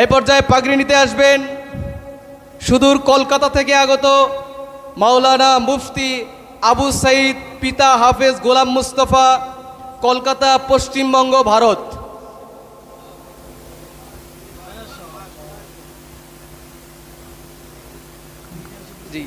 এই পর্যায়ে পাগড়ি নিতে আসবেন। সুদূর কলকাতা থেকে আগত মাওলানা মুফতি আবু সাইদ, পিতা হাফেজ গোলাম মুস্তফা, কলকাতা পশ্চিমবঙ্গ, ভারত। জি।